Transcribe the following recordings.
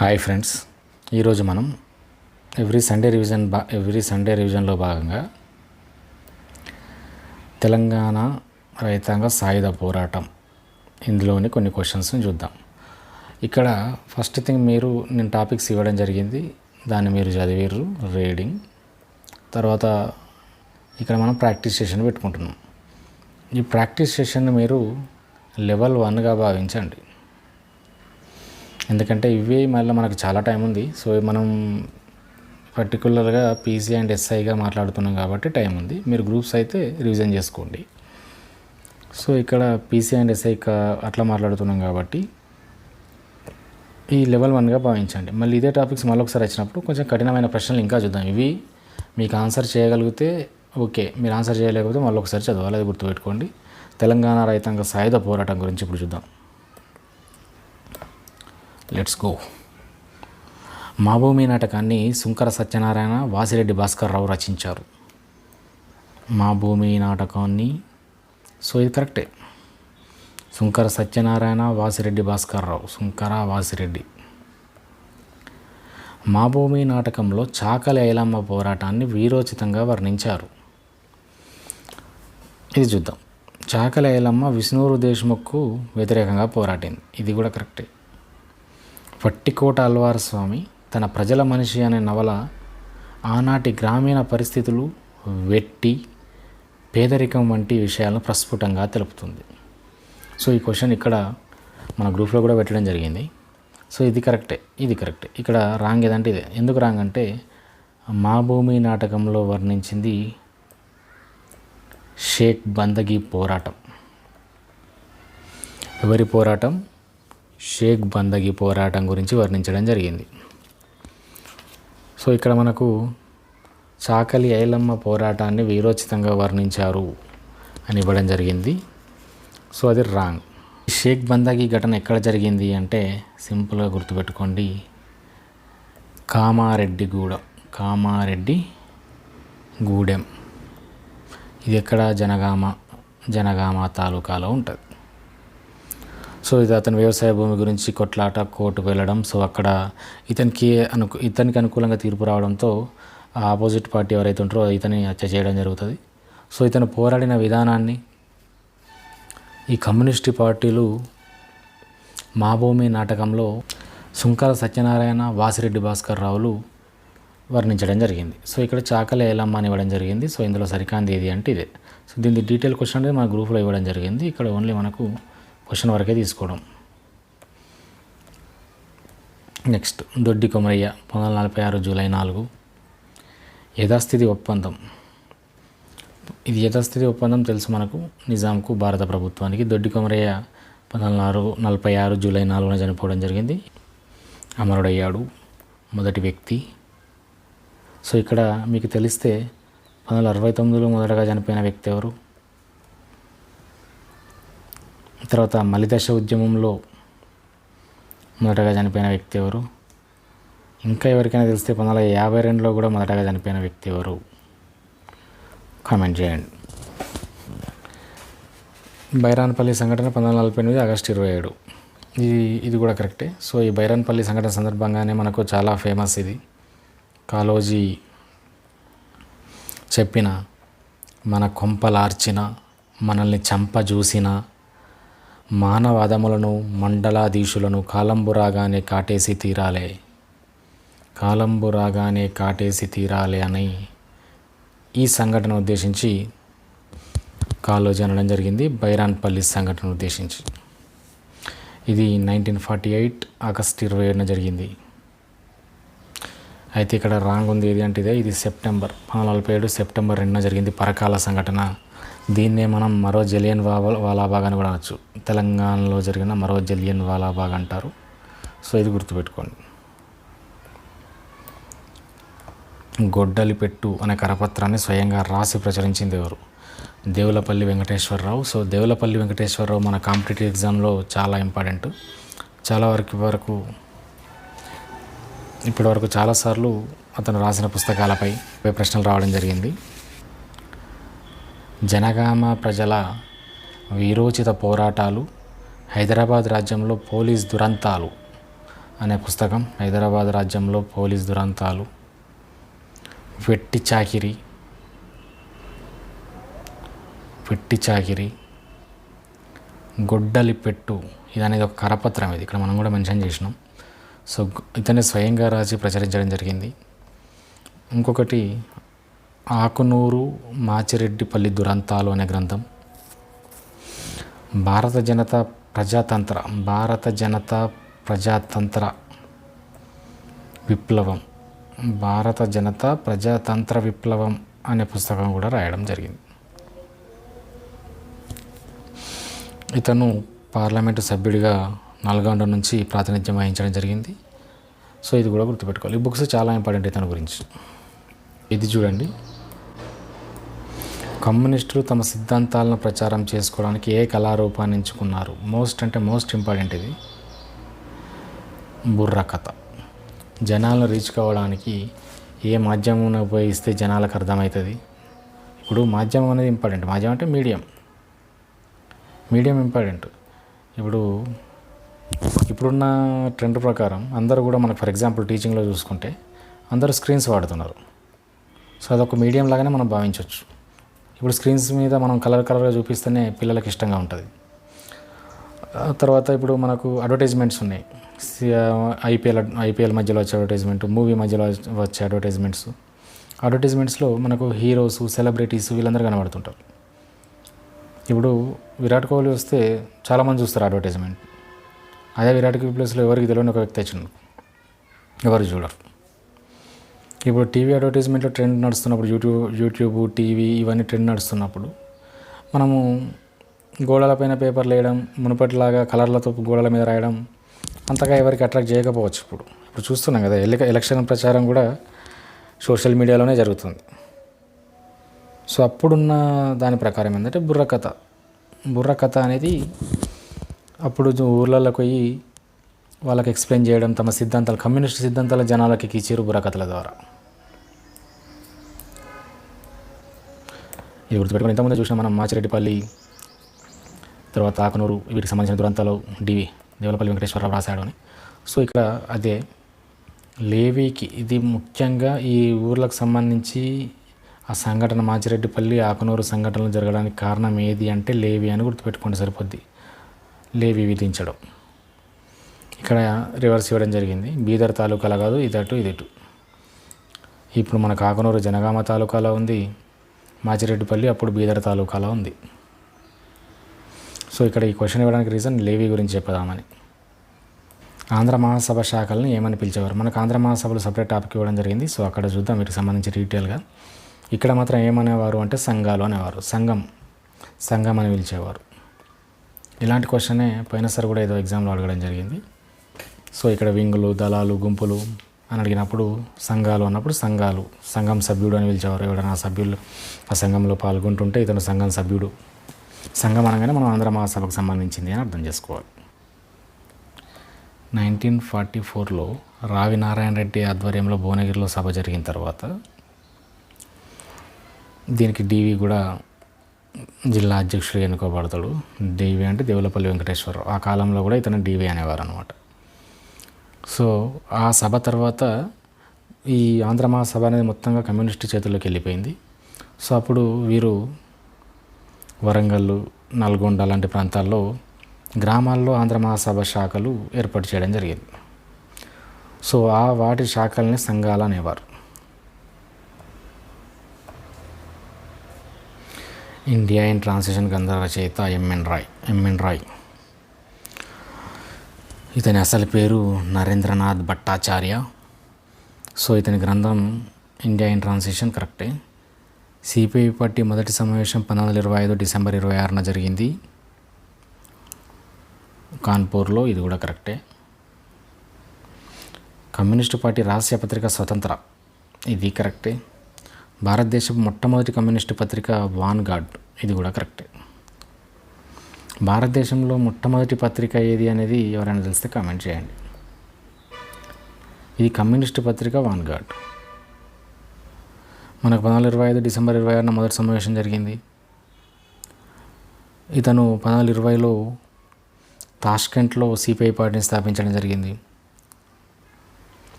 Hi friends. ఈరోజు మనం every Sunday revision బా ఎవ్రీ సండే రివిజన్లో భాగంగా తెలంగాణ రైతాంగ సాయుధ పోరాటం. ఇందులోని కొన్ని క్వశ్చన్స్ని చూద్దాం. ఇక్కడ ఫస్ట్ థింగ్ మీరు నేను టాపిక్స్ ఇవ్వడం జరిగింది. దాన్ని మీరు చదివారు రీడింగ్ తర్వాత ఇక్కడ మనం ప్రాక్టీస్ సెషన్ పెట్టుకుంటున్నాం. ఈ ప్రాక్టీస్ సెషన్ మీరు లెవెల్ వన్గా భావించండి. ఎందుకంటే ఇవే మళ్ళీ మనకు చాలా టైం ఉంది. సో మనం పర్టికులర్గా పీసీ అండ్ ఎస్ఐగా మాట్లాడుతున్నాం కాబట్టి టైం ఉంది. మీరు గ్రూప్స్ అయితే రివిజన్ చేసుకోండి. సో ఇక్కడ పీసీ అండ్ ఎస్ఐ అట్లా మాట్లాడుతున్నాం కాబట్టి ఈ లెవెల్ వన్గా భావించండి. మళ్ళీ ఇదే టాపిక్స్ మళ్ళీ ఒకసారి వచ్చినప్పుడు కొంచెం కఠినమైన ప్రశ్నలు ఇంకా చూద్దాం. ఇవి మీకు ఆన్సర్ చేయగలిగితే ఓకే. మీరు ఆన్సర్ చేయలేకపోతే మళ్ళీ ఒకసారి చదవాలి అది గుర్తుపెట్టుకోండి. తెలంగాణ రైతాంగ సాయుధ పోరాటం గురించి ఇప్పుడు చూద్దాం. లెట్స్ గో మా భూమి నాటకాన్ని శుంకర సత్యనారాయణ వాసిరెడ్డి భాస్కర్ రావు రచించారు. మా భూమి నాటకాన్ని సో ఇది కరెక్టే శుంకర సత్యనారాయణ వాసిరెడ్డి భాస్కర్ రావు. శుంకర వాసిరెడ్డి. మా భూమి నాటకంలో చాకలి ఐలమ్మ పోరాటాన్ని వీరోచితంగా వర్ణించారు. ఇది చూద్దాం. చాకలి ఐలమ్మ విష్ణువురు దేశ్ముఖ్కు వ్యతిరేకంగా పోరాటింది. ఇది కూడా కరెక్టే పట్టికోట అల్వార్ స్వామి తన ప్రజల మనిషి అనే నవల ఆనాటి గ్రామీణ పరిస్థితులు వెట్టి పేదరికం వంటి విషయాలను ప్రస్ఫుటంగా తెలుపుతుంది. సో ఈ క్వశ్చన్ ఇక్కడ మన గ్రూప్లో కూడా పెట్టడం జరిగింది. సో ఇది కరెక్టే ఇది కరెక్టే. ఇక్కడ రాంగ్ ఏదంటే ఇదే. ఎందుకు రాంగ్ అంటే మా భూమి నాటకంలో వర్ణించింది షేక్ బందగి పోరాటం. ఎవరి పోరాటం? షేక్ బందగి పోరాటం గురించి వర్ణించడం జరిగింది. సో ఇక్కడ మనకు చాకలి ఐలమ్మ పోరాటాన్ని వీరోచితంగా వర్ణించారు అని ఇవ్వడం జరిగింది. సో అది రాంగ్. షేక్ బందగి ఘటన ఎక్కడ జరిగింది అంటే సింపుల్గా గుర్తుపెట్టుకోండి. కామారెడ్డిగూడెం కామారెడ్డి గూడెం. ఇది ఎక్కడ? జనగామ జనగామ తాలూకాలో ఉంటుంది. సో ఇది అతని వ్యవసాయ భూమి గురించి కొట్లాట కోర్టు వెళ్ళడం. సో అక్కడ ఇతనికి అను ఇతనికి అనుకూలంగా తీర్పు రావడంతో ఆ ఆపోజిట్ పార్టీ ఎవరైతే ఉంటారో ఇతని హత్య చేయడం జరుగుతుంది. సో ఇతను పోరాడిన విధానాన్ని ఈ కమ్యూనిస్ట్ పార్టీలు మా భూమి నాటకంలో సుంకర సత్యనారాయణ వాసిరెడ్డి భాస్కర్ రావులు వర్ణించడం జరిగింది. సో ఇక్కడ చాకలి ఏలమ్మ అని ఇవ్వడం జరిగింది. సో ఇందులో సరికాంది ఏది అంటే ఇదే. సో దీని డీటెయిల్ క్వశ్చన్ అనేది మన గ్రూప్లో ఇవ్వడం జరిగింది. ఇక్కడ ఓన్లీ మనకు క్వశ్చన్ వరకే తీసుకోవడం. నెక్స్ట్ దొడ్డి కొమరయ్య పంతొమ్మిది వందల నలభై ఆరు జూలై నాలుగు. యథాస్థితి ఒప్పందం. ఇది యథాస్థితి ఒప్పందం తెలుసు మనకు నిజాంకు భారత ప్రభుత్వానికి. దొడ్డి కొమరయ్య పంతొమ్మిది వందల నలభై ఆరు జూలై నాలుగున చనిపోవడం జరిగింది. అమరుడయ్యాడు మొదటి వ్యక్తి. సో ఇక్కడ మీకు తెలిస్తే పంతొమ్మిది వందల అరవై తొమ్మిదిలో మొదటగా చనిపోయిన వ్యక్తి ఎవరు? తర్వాత మలిదశ ఉద్యమంలో మొదటగా చనిపోయిన వ్యక్తి ఎవరు? ఇంకా ఎవరికైనా తెలిస్తే పంతొమ్మిది వందల యాభై రెండులో కూడా మొదటగా చనిపోయిన వ్యక్తి ఎవరు? కామెంట్ చేయండి. బైరాన్పల్లి సంఘటన పంతొమ్మిది వందల నలభై ఎనిమిది ఆగస్టు ఇరవై ఏడు. ఇది ఇది కూడా కరెక్టే. సో ఈ బైరాన్పల్లి సంఘటన సందర్భంగానే మనకు చాలా ఫేమస్ ఇది. కాలోజీ చెప్పిన మన కొంపలార్చిన మనల్ని చంప చూసిన మానవాదములను మండలాధీశులను కాలంబు రాగానే కాటేసి తీరాలే. కాలంబు రాగానే కాటేసి తీరాలే అని ఈ సంఘటన ఉద్దేశించి కాలోజీ అనడం జరిగింది. బైరాన్పల్లి సంఘటన ఉద్దేశించి. ఇది నైన్టీన్ ఫార్టీ ఎయిట్ ఆగస్ట్ ఇరవై ఏడున జరిగింది. అయితే ఇక్కడ రాంగ్ ఉంది. ఏది అంటే ఇదే. ఇది సెప్టెంబర్ పంతొమ్మిది నలభై ఏడు సెప్టెంబర్ రెండున జరిగింది పరకాల సంఘటన. దీన్నే మనం మరో జలియన్ వాలా వాలాబాగ్ అని కూడా అనొచ్చు. తెలంగాణలో జరిగిన మరో జలియన్ వాలాబాగ్ అంటారు. సో ఇది గుర్తుపెట్టుకోండి. గొడ్డలి పెట్టు అనే కరపత్రాన్ని స్వయంగా రాసి ప్రచురించింది ఎవరు? దేవులపల్లి వెంకటేశ్వరరావు. సో దేవులపల్లి వెంకటేశ్వరరావు మన కాంపిటేటివ్ ఎగ్జామ్లో చాలా ఇంపార్టెంట్. చాలా వరకు వరకు ఇప్పటివరకు చాలాసార్లు అతను రాసిన పుస్తకాలపై ప్రశ్నలు రావడం జరిగింది. జనగామ ప్రజల వీరోచిత పోరాటాలు హైదరాబాద్ రాజ్యంలో పోలీస్ దురంతాలు అనే పుస్తకం హైదరాబాద్ రాజ్యంలో పోలీస్ దురంతాలు. వెట్టి చాకిరి వెట్టి చాకిరి గొడ్డలి పెట్టు ఇది అనేది ఒక కరపత్రం ఇది. ఇక్కడ మనం కూడా మెన్షన్ చేసినాం. సో గు- ఇతనే స్వయంగా రాసి ప్రచురించడం జరిగింది. ఇంకొకటి ఆకునూరు మాచిరెడ్డిపల్లి దురంతాలు అనే గ్రంథం. భారత జనతా ప్రజాతంత్ర భారత జనతా ప్రజాతంత్ర విప్లవం భారత జనతా ప్రజాతంత్ర విప్లవం అనే పుస్తకం కూడా రాయడం జరిగింది. ఇతను పార్లమెంటు సభ్యుడిగా నల్గొండ నుంచి ప్రాతినిధ్యం వహించడం జరిగింది. సో ఇది కూడా గుర్తుపెట్టుకోవాలి. ఈ బుక్స్ చాలా ఇంపార్టెంట్ ఇతని గురించి. ఇది చూడండి. కమ్యూనిస్టులు తమ సిద్ధాంతాలను ప్రచారం చేసుకోవడానికి ఏ కళారూపాన్ని ఎంచుకున్నారు? మోస్ట్ అంటే మోస్ట్ ఇంపార్టెంట్ ఇది. బుర్ర కథ. జనాలను రీచ్ కావడానికి ఏ మాధ్యమం ఉపయోగిస్తే జనాలకు అర్థమవుతుంది? ఇప్పుడు మాధ్యమం అనేది ఇంపార్టెంట్. మాధ్యమం అంటే మీడియం. Medium important. ఇప్పుడు ఇప్పుడున్న ట్రెండ్ ప్రకారం అందరూ కూడా మనకు ఫర్ ఎగ్జాంపుల్ టీచింగ్లో చూసుకుంటే అందరూ స్క్రీన్స్ వాడుతున్నారు. సో అదొక మీడియం లాగానే మనం భావించవచ్చు ఇప్పుడు స్క్రీన్స్ మీద మనం కలర్ కలర్గా చూపిస్తేనే పిల్లలకి ఇష్టంగా ఉంటుంది. తర్వాత ఇప్పుడు మనకు అడ్వర్టైజ్మెంట్స్ ఉన్నాయి. ఐపీఎల్ ఐపీఎల్ మధ్యలో వచ్చే అడ్వర్టైజ్మెంట్ మూవీ మధ్యలో వచ్చే అడ్వర్టైజ్మెంట్స్. అడ్వర్టైజ్మెంట్స్లో మనకు హీరోస్ సెలబ్రిటీస్ వీళ్ళందరూ కనబడుతుంటారు. ఇప్పుడు విరాట్ కోహ్లీ వస్తే చాలామంది చూస్తారు అడ్వర్టైజ్మెంట్. అదే విరాట్ కోహ్లీ ప్లేస్లో ఎవరికి తెలియని ఒక వ్యక్తి వచ్చిండు. ఎవరు చూడరు. ఇప్పుడు టీవీ అడ్వర్టైజ్మెంట్లో ట్రెండ్ నడుస్తున్నప్పుడు యూట్యూబ్ యూట్యూబ్ టీవీ ఇవన్నీ ట్రెండ్ నడుస్తున్నప్పుడు మనము గోడలపైన పేపర్లు వేయడం మునుపటిలాగా కలర్లతో గోడల మీద రాయడం అంతగా ఎవరికి అట్రాక్ట్ చేయకపోవచ్చు ఇప్పుడు. ఇప్పుడు చూస్తున్నాం కదా ఎల్లి ఎలక్షన్ ప్రచారం కూడా సోషల్ మీడియాలోనే జరుగుతుంది. సో అప్పుడున్న దాని ప్రకారం ఏంటంటే బుర్రకథ బుర్రకథ అనేది అప్పుడు ఊర్లలోకి పోయి వాళ్ళకి ఎక్స్ప్లెయిన్ చేయడం తమ సిద్ధాంతాలు కమ్యూనిస్ట్ సిద్ధాంతాల జనాలకి ఇచ్చారు బుర్రకథల ద్వారా. ఇది గుర్తుపెట్టుకుని ఇంతకుముందు చూసిన మనం మాచిరెడ్డిపల్లి తర్వాత ఆకనూరు వీటికి సంబంధించిన దురంతాలు డివి దేవులపల్లి వెంకటేశ్వరరావు రాశాడు అని. సో ఇక్కడ అదే లేవీకి ఇది ముఖ్యంగా ఈ ఊర్లకు సంబంధించి ఆ సంఘటన మాచిరెడ్డిపల్లి ఆకనూరు సంఘటనలు జరగడానికి కారణం ఏది అంటే లేవి అని గుర్తుపెట్టుకోండి సరిపోద్ది. లేవి విధించడం. ఇక్కడ రివర్స్ ఇవ్వడం జరిగింది. బీదర్ తాలూకాలో కాదు ఇదటు ఇదిటు. ఇప్పుడు మన కాకనూరు జనగామ తాలూకాలో ఉంది. మాచిరెడ్డిపల్లి అప్పుడు బీదర్ తాలూకాలో ఉంది. సో ఇక్కడ ఈ క్వశ్చన్ ఇవ్వడానికి రీజన్ లేవి గురించి చెప్పదామని. ఆంధ్ర మహాసభ శాఖలను ఏమని పిలిచేవారు? మనకు ఆంధ్ర మహాసభలు సపరేట్ టాపిక్ ఇవ్వడం జరిగింది. సో అక్కడ చూద్దాం వీటికి సంబంధించి డీటెయిల్గా ఇక్కడ మాత్రం ఏమనేవారు అంటే సంఘాలు అనేవారు. సంఘం. సంఘం అని పిలిచేవారు. ఇలాంటి క్వశ్చనే పోయినసారి కూడా ఏదో ఎగ్జామ్లో అడగడం జరిగింది. సో ఇక్కడ వింగులు దళాలు గుంపులు అని అడిగినప్పుడు సంఘాలు అన్నప్పుడు సంఘాలు. సంఘం సభ్యుడు అని పిలిచేవారు ఎవడైనా ఆ సభ్యులు. ఆ సంఘంలో పాల్గొంటుంటే ఇతను సంఘం సభ్యుడు. సంఘం అనగానే మనం ఆంధ్ర మహాసభకు సంబంధించింది అని అర్థం చేసుకోవాలి. నైన్టీన్ ఫార్టీ ఫోర్లో రావి నారాయణ రెడ్డి ఆధ్వర్యంలో భువనగిరిలో సభ జరిగిన తర్వాత దీనికి డీవీ కూడా జిల్లా అధ్యక్షుడు ఎన్నుకోబడతాడు. డీవీ అంటే దేవులపల్లి వెంకటేశ్వరరావు. ఆ కాలంలో కూడా ఇతను డీవీ అనేవారు అనమాట సో ఆ సభ తర్వాత ఈ ఆంధ్ర మహాసభ అనేది మొత్తంగా కమ్యూనిస్ట్ చేతుల్లోకి వెళ్ళిపోయింది. సో అప్పుడు వీరు వరంగల్ నల్గొండ లాంటి ప్రాంతాల్లో గ్రామాల్లో ఆంధ్ర మహాసభ శాఖలు ఏర్పాటు చేయడం జరిగింది. సో ఆ వాటి శాఖల్ని సంఘాలు అనేవారు. ఇండియా ఇన్ ట్రాన్సిషన్ గ్రంథ రచయిత ఎంఎన్ రాయ్ ఎంఎన్ రాయ్. ఇతని అసలు పేరు నరేంద్రనాథ్ భట్టాచార్య. సో ఇతని గ్రంథం ఇండియా ఇన్ ట్రాన్సిషన్ కరెక్టే సిపిఐ పార్టీ మొదటి సమావేశం పంతొమ్మిది వందల ఇరవై ఐదు డిసెంబర్ ఇరవై ఆరున జరిగింది. కాన్పూర్లో ఇది కూడా కరెక్టే కమ్యూనిస్టు పార్టీ రహస్య పత్రిక స్వతంత్ర. ఇది కరెక్టే భారతదేశపు మొట్టమొదటి కమ్యూనిస్టు పత్రిక వాన్ గార్డ్ ఇది కూడా కరెక్టే భారతదేశంలో మొట్టమొదటి పత్రిక ఏది అనేది ఎవరైనా తెలిస్తే కామెంట్ చేయండి. ఇది కమ్యూనిస్టు పత్రిక వాన్ గార్డ్ మనకు పంతొమ్మిది ఇరవై ఐదు డిసెంబర్ ఇరవై ఆరున మొదటి సమావేశం జరిగింది. ఇతను పంతొమ్మిది ఇరవైలో తాష్కెంట్లో సిపిఐ పార్టీని స్థాపించడం జరిగింది.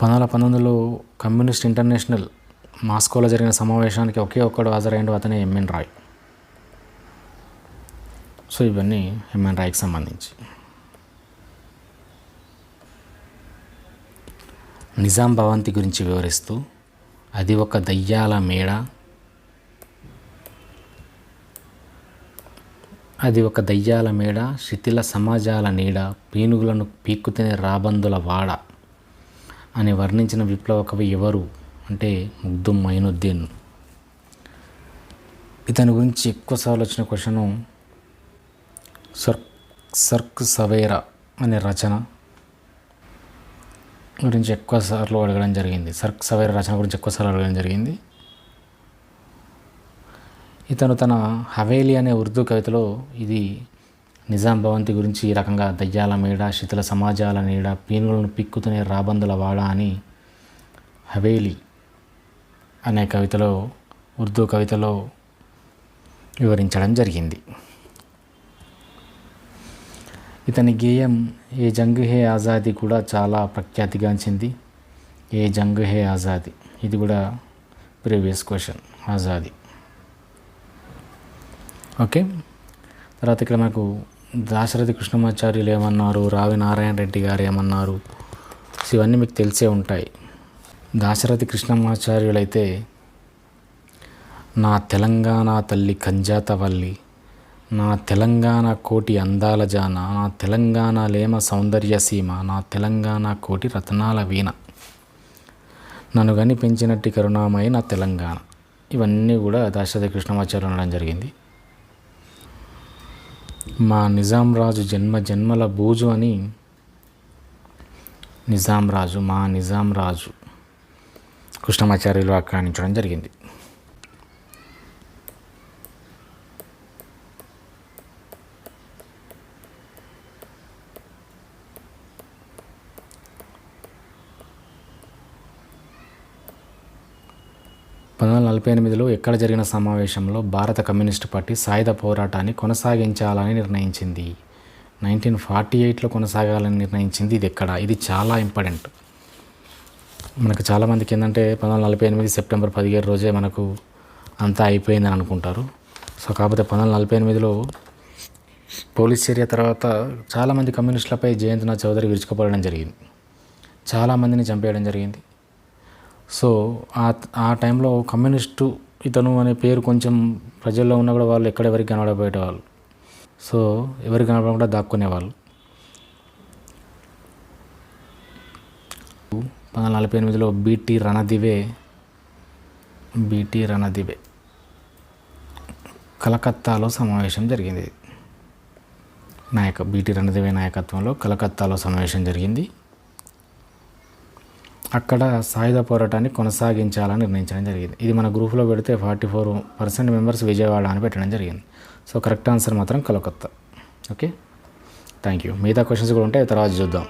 పంతొమ్మిది పంతొమ్మిదిలో కమ్యూనిస్ట్ ఇంటర్నేషనల్ మాస్కోలో జరిగిన సమావేశానికి ఒకే ఒక్కడు హాజరైండు అతనే ఎంఎన్ రాయ్. సో ఇవన్నీ హ్యూమన్ రాయ్కి సంబంధించి. నిజాం భవంతి గురించి వివరిస్తూ అది ఒక దయ్యాల మేడ. అది ఒక దయ్యాల మేడ శిథిల సమాజాల నీడ పీనుగులను పీక్కుతినే రాబందుల వాడ అని వర్ణించిన విప్లవ కవి ఎవరు అంటే ముగ్ధు మైనుద్దీన్. ఇతని గురించి ఎక్కువసార్లు వచ్చిన క్వశ్చను సర్క్ సర్క్ సవేరా అనే రచన గురించి ఎక్కువ సార్లు అడగడం జరిగింది. సర్క్ సవేర రచన గురించి ఎక్కువ సార్లు అడగడం జరిగింది. ఇతను తన హవేలి అనే ఉర్దూ కవితలో ఇది నిజాం భవంతి గురించి ఈ రకంగా దయ్యాల మేడ శిథిల సమాజాల నీడ పీనులను పిక్కుతునే రాబందుల వాడ అని హవేలి అనే కవితలో ఉర్దూ కవితలో వివరించడం జరిగింది. ఇతని గేయం ఏ జంగ్ హే ఆజాదీ కూడా చాలా ప్రఖ్యాతిగాంచింది ఏ జంగ్ హే ఆజాదీ. ఇది కూడా ప్రీవియస్ క్వశ్చన్. ఆజాదీ. ఓకే. తర్వాత ఇక్కడ నాకు దాశరథి కృష్ణమాచార్యులు ఏమన్నారు రావి నారాయణ రెడ్డి గారు ఏమన్నారు? ఇవన్నీ మీకు తెలిసే ఉంటాయి. దాశరథి కృష్ణమాచార్యులైతే నా తెలంగాణ తల్లి కంజాతవల్లి నా తెలంగాణ కోటి అందాల జాన నా తెలంగాణ లేమ సౌందర్య సీమ నా తెలంగాణ కోటి రత్నాల వీణ. నన్ను గని పెంచినట్టి నా తెలంగాణ. ఇవన్నీ కూడా దాశరథ కృష్ణమాచార్యులు ఉండడం జరిగింది. మా నిజాం రాజు జన్మ జన్మల బూజు అని నిజాం రాజు మా నిజాం రాజు కృష్ణమాచార్యులు ఆక్రమించడం జరిగింది. పంతొమ్మిది వందల నలభై ఎనిమిదిలో ఎక్కడ జరిగిన సమావేశంలో భారత కమ్యూనిస్టు పార్టీ సాయుధ పోరాటాన్ని కొనసాగించాలని నిర్ణయించింది. నైన్టీన్ ఫార్టీ ఎయిట్లో కొనసాగాలని నిర్ణయించింది ఇది ఎక్కడ? ఇది చాలా ఇంపార్టెంట్. మనకు చాలామందికి ఏంటంటే పంతొమ్మిది వందల నలభై ఎనిమిది సెప్టెంబర్ పదిహేడు రోజే మనకు అంతా అయిపోయిందని అనుకుంటారు. సో కాకపోతే పంతొమ్మిది వందల నలభై ఎనిమిదిలో పోలీస్ చర్య తర్వాత చాలామంది కమ్యూనిస్టులపై జయంత్నాథ్ చౌదరి విరుచుకుపడడం జరిగింది. చాలామందిని చంపేయడం జరిగింది. సో ఆ ఆ టైంలో కమ్యూనిస్టు ఇతను అనే పేరు కొంచెం ప్రజల్లో ఉన్నా కూడా వాళ్ళు ఎక్కడెవరికి కనబడబోయేవాళ్ళు. సో ఎవరికి కనబడకుండా దాక్కునేవాళ్ళు. పంతొమ్మిది నలభై ఎనిమిదిలో బీటీ రణదివే బీటీ రణదివే. కలకత్తాలో సమావేశం జరిగింది. నాయక బీటీ రణదివే నాయకత్వంలో కలకత్తాలో సమావేశం జరిగింది. అక్కడ సాయుధ పోరాటాన్ని కొనసాగించాలని నిర్ణయించడం జరిగింది. ఇది మన గ్రూప్లో పెడితే forty four percent members Vijayawada అని పెట్టడం జరిగింది. సో కరెక్ట్ ఆన్సర్ మాత్రం కలకత్తా. ఓకే? థ్యాంక్ యూ మిగతా క్వశ్చన్స్ కూడా ఉంటే తర్వాత చూద్దాం.